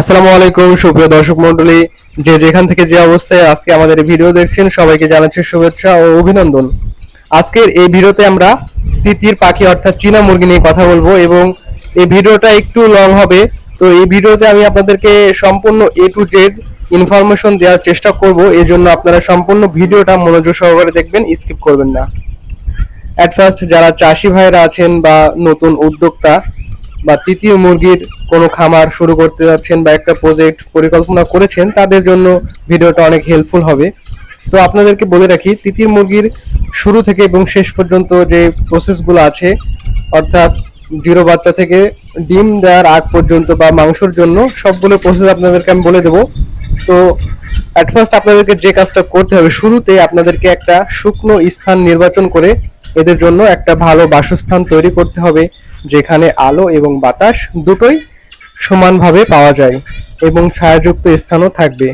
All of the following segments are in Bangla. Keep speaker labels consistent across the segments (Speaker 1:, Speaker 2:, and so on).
Speaker 1: আসসালামু আলাইকুম, সুপ্রিয় দর্শক মন্ডলী যে যেখান থেকে যে অবস্থায় আজকে আমাদের ভিডিও দেখছেন, সবাইকে জানাচ্ছি শুভেচ্ছা ও অভিনন্দন। আজকের এই ভিডিওতে আমরা তিতির পাখি, অর্থাৎ চীনা মুরগি নিয়ে কথা বলব এবং এই ভিডিওটা একটু লং হবে। তো এই ভিডিওতে আমি আপনাদেরকে সম্পূর্ণ এ টু জেড ইনফরমেশন দেওয়ার চেষ্টা করব। এই জন্য আপনারা সম্পূর্ণ ভিডিওটা মনোযোগ সহকারে দেখবেন স্কিপ করবেন না। অ্যাট ফার্স্ট যারা চাষি ভাইরা আছেন বা নতুন উদ্যোক্তা বা তৃতীয় মুরগির কোনো খামার শুরু করতে যাচ্ছেন বা একটা প্রজেক্ট পরিকল্পনা করেছেন, তাদের জন্য ভিডিওটা অনেক হেল্পফুল হবে। তো আপনাদেরকে বলে রাখি, তৃতীয় মুরগির শুরু থেকে এবং শেষ পর্যন্ত যে প্রসেসগুলো আছে, অর্থাৎ জিরো বাচ্চা থেকে ডিম দেওয়ার আগ পর্যন্ত বা মাংসর জন্য সবগুলো প্রসেস আপনাদেরকে আমি বলে দেবো। তো অ্যাট ফার্স্ট আপনাদেরকে যে কাজটা করতে হবে, শুরুতে আপনাদেরকে একটা শুকনো স্থান নির্বাচন করে এদের জন্য একটা ভালো বাসস্থান তৈরি করতে হবে। যেখানে আলো এবং বাতাস দুটোই সমানভাবে পাওয়া যায় এবং ছায়াযুক্ত স্থানও থাকবে।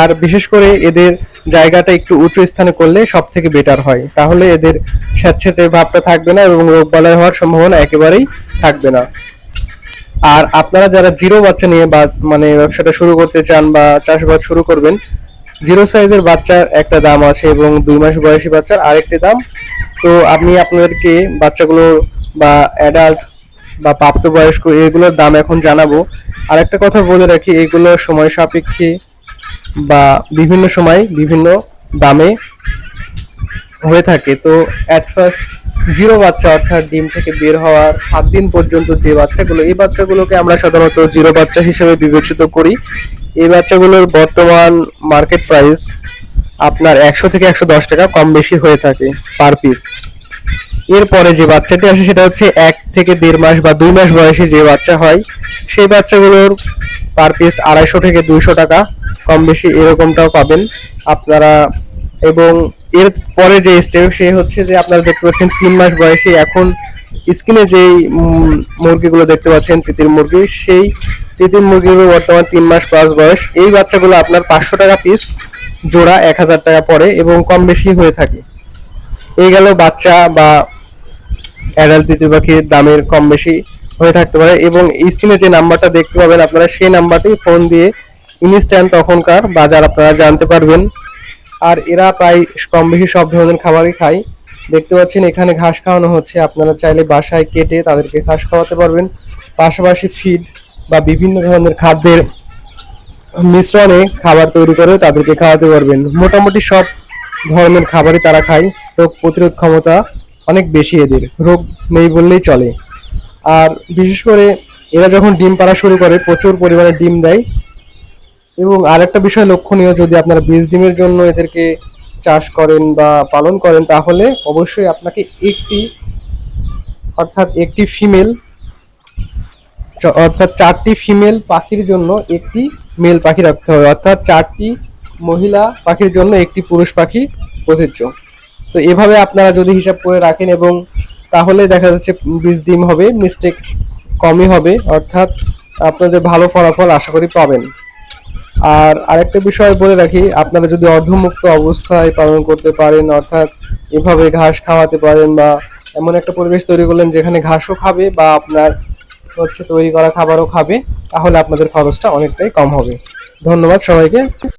Speaker 1: আর বিশেষ করে এদের জায়গাটা একটু উঁচু স্থানে করলে সব থেকে বেটার হয়। তাহলে এদের স্যাঁতস্যাঁতে ভাবটা থাকবে না এবং রোগবালাই হওয়ার সম্ভাবনা একেবারেই থাকবে না। আর আপনারা যারা জিরো বাচ্চা নিয়ে বা মানে ব্যবসাটা শুরু করতে চান বা চাষবাস শুরু করবেন, জিরো সাইজের বাচ্চার একটা দাম আছে এবং দুই মাস বয়সী বাচ্চার আরেকটি দাম। তো আমি আপনাদেরকে বাচ্চাগুলো বা অ্যাডাল্ট বা প্রাপ্তবয়স্ক এগুলোর দাম এখন জানাব। আর একটা কথা বলে রাখি, এগুলো সময় সাপেক্ষে বা বিভিন্ন সময় বিভিন্ন দামে হয়ে থাকে। তো অ্যাট ফার্স্ট জিরো বাচ্চা অর্থাৎ ডিম থেকে বের হওয়ার সাত দিন পর্যন্ত যে বাচ্চাগুলো, এই বাচ্চাগুলোকে আমরা সাধারণত জিরো বাচ্চা হিসেবে বিবেচিত করি। এই বাচ্চাগুলোর বর্তমান মার্কেট প্রাইস আপনার একশো থেকে একশো দশ টাকা কম বেশি হয়ে থাকে পার পিস এরপরে যে বাচ্চাটি আসে সেটা হচ্ছে এক থেকে দেড় মাস বা দুই মাস বয়সে যে বাচ্চা হয়, সেই বাচ্চাগুলোর পার পিস আড়াইশো থেকে দুইশো টাকা কম বেশি এরকমটাও পাবেন আপনারা। এবং এর পরে যে স্টেপ সে হচ্ছে যে আপনারা দেখতে পাচ্ছেন তিন মাস বয়সী এখন স্কিনে যেই মুরগিগুলো দেখতে পাচ্ছেন, তিতির মুরগি, সেই তিতির মুরগিগুলো বর্তমান তিন মাস পাঁচ বয়স। এই বাচ্চাগুলো আপনার পাঁচশো টাকা পিস জোড়া এক হাজার টাকা পড়ে এবং কম বেশি হয়ে থাকে। এই গেল বাচ্চা বা অ্যাডাল্ট তিতির পাখির দামের কম বেশি হয়ে থাকতে পারে এবং স্ক্রিনে যে নাম্বারটা দেখতে পাবেন আপনারা সেই নাম্বারটি ফোন দিয়ে ইনস্ট্যান্ট তখনকার বাজার আপনারা জানতে পারবেন। আর এরা প্রায় কম বেশি সব ধরনের খাবারই খায়। দেখতে পাচ্ছেন এখানে ঘাস খাওয়ানো হচ্ছে, আপনারা চাইলে বাসায় কেটে তাদেরকে ঘাস খাওয়াতে পারবেন। পাশাপাশি ফিড বা বিভিন্ন ধরনের খাদ্যের মিশ্রণে খাবার তৈরি করে তাদেরকে খাওয়াতে পারবেন। মোটামুটি সব ধরনের খাবারই তারা খায়। রোগ প্রতিরোধ ক্ষমতা অনেক বেশি এদের, রোগ নেই বললেই চলে। আর বিশেষ করে এরা যখন ডিম পাড়া শুরু করে, প্রচুর পরিমাণে ডিম দেয়। এবং আরেকটা বিষয় লক্ষণীয়, যদি আপনারা বীজ ডিমের জন্য এদেরকে চাষ করেন বা পালন করেন, তাহলে অবশ্যই আপনাকে একটি, অর্থাৎ একটি ফিমেল অর্থাৎ চারটি ফিমেল পাখির জন্য একটি মেল পাখি রাখতে হবে। অর্থাৎ চারটি মহিলা পাখির জন্য একটি পুরুষ পাখি প্রযোজ্য। তো এভাবে আপনারা যদি হিসাব করে রাখেন এবং তাহলে দেখা যাচ্ছে বীজ ডিম হবে মিস্টেক কমই হবে, অর্থাৎ আপনাদের ভালো ফলাফল আশা করি পাবেন। আর আরেকটা বিষয় বলে রাখি, আপনারা যদি অর্ধমুক্ত অবস্থায় পালন করতে পারেন, অর্থাৎ এভাবে ঘাস খাওয়াতে পারেন বা এমন একটা পরিবেশ তৈরি করলেন যেখানে ঘাসও খাবে বা আপনার হচ্ছে তৈরি করা খাবারও খাবে, তাহলে আপনাদের খরচটা অনেকটাই কম হবে। ধন্যবাদ সবাইকে।